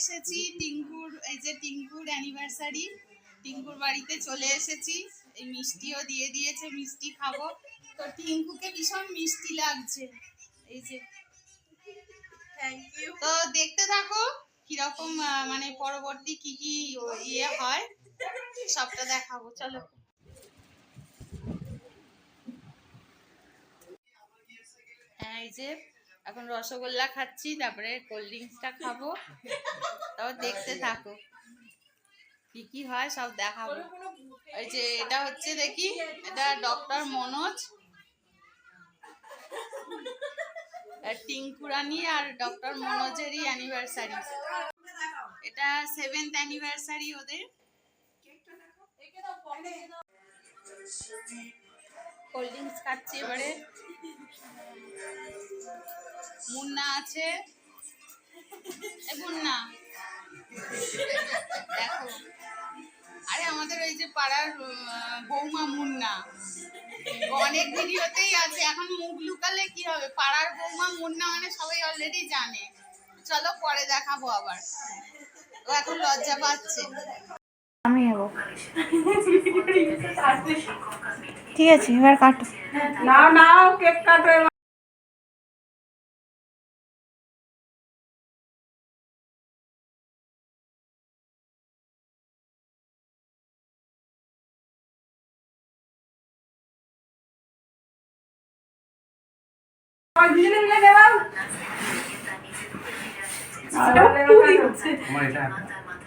এসেছি টিঙ্কুর, এই যে টিঙ্কুর অ্যানিভার্সারি টিঙ্কুর বাড়িতে চলে এসেছি। এই মিষ্টিও দিয়ে দিয়েছে, মিষ্টি খাব। তো টিঙ্কুকে ভীষণ মিষ্টি লাগছে। এই যে। তো দেখতে থাকো, কীরকম মানে পরবর্তী কি কি ইয়ে হয়, সবটা দেখাবো, চলো। এই যে এখন রসগোল্লা খাচ্ছি, তারপরে কোল্ড ড্রিঙ্কসটা খাব। তারপর দেখতে থাকো। কি কি হয় সব দেখাবো। এই যে এটা হচ্ছে দেখি, এটা ডক্টর মনোজ। টিঙ্কুরানি আর ডক্টর মনোজেরই অ্যানিভার্সারি এটা সেভেন্থ অ্যানিভার্সারি ওদের। কোল্ড ড্রিঙ্কস খাচ্ছি এবারে। মুন্না আছে। এ মুন্না। দেখো। আরে আমাদের ওই যে পাড়ার বৌমা মুন্না। অনেক ভিডিওতেই আছে। এখন মুখ লুকালে কি হবে? পাড়ার বৌমা মুন্না মানে সবাই অলরেডি জানে। চলো পরে দেখাবো আবার। ও এখন লজ্জা পাচ্ছে। আমি নেব। ঠিক আছে এবার কাটো। নাও নাও কেক কাটো দুজনে মিলে নেওয়া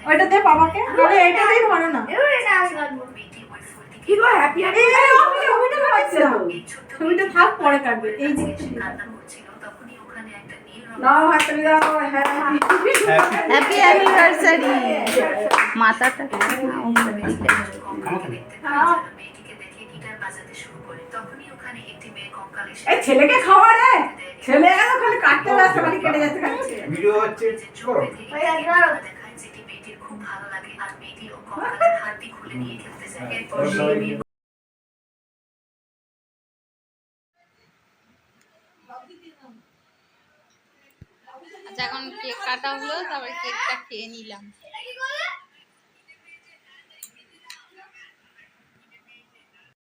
ওইটা দে বাবাকে। আরে এটা দেই ভালো না। কি গো হ্যাপি হ্যাপি ওইটা খাচ্ছে। না ছবিটা থাক পরে কাটবে। এই যে নাও হাত তুলে দাও হ্যাঁ হ্যাপি অ্যানিভার্সারি মাথাটা এই ছেলেকে খাওয়া রে ছেলে এখন খালি কাটতে ব্যস্ত খালি কেটে যাচ্ছে খাচ্ছে। ভিডিও হচ্ছে করো। আচ্ছা এখন কেক কাটা হলো তারপরে কেকটা খেয়ে নিলাম।